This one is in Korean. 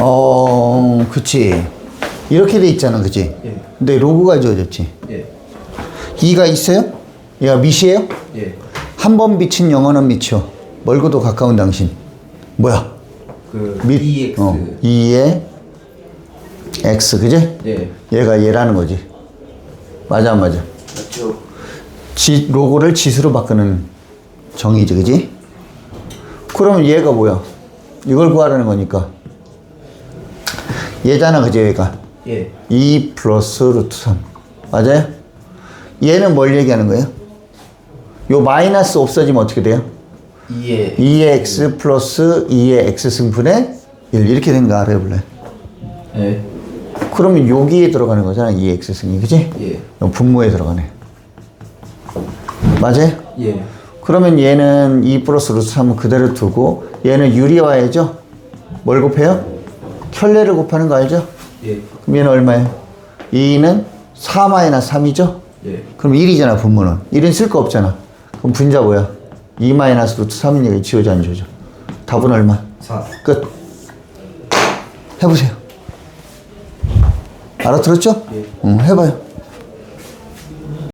어, 그치. 이렇게 돼 있잖아, 그치? 예. 근데 로그가 지워졌지. 예. 2가 있어요? 얘가 밑이에요? 예. 한 번 비친 영원한 밑이요. 멀고도 가까운 당신. 뭐야? 그 밑. EX. 어, 2의 X, 그지? 예. 얘가 얘라는 거지. 맞아, 안 맞아? 맞죠. 지, 로고를 지수로 바꾸는 정의지, 그지? 그러면 얘가 뭐야? 이걸 구하라는 거니까. 얘잖아, 그지, 얘가. 예. 2 플러스 루트 3. 맞아요? 얘는 뭘 얘기하는 거예요? 요 마이너스 없어지면 어떻게 돼요? 2에 2의 x 플러스 2의 x 승분의 1 이렇게 되는 거 알아요, 원래? 예. 그러면 여기에 들어가는 거잖아, 2의 x 승이, 그지? 예. 요 분모에 들어가네. 맞아요? 예. 그러면 얘는 2 플러스 루트 3은 그대로 두고 얘는 유리화해죠? 뭘 곱해요? 켤레를 곱하는 거 알죠? 예. 그럼 얘는 얼마예요? 2는 4 마이너스 3이죠? 예. 그럼 1이잖아 분모는 1은 쓸 거 없잖아 그럼 분자 뭐야? 2 마이너스 루트 3은 여기 지워져 안 지워져? 답은 얼마? 4. 끝 해보세요 알아들었죠? 예. 응 해봐요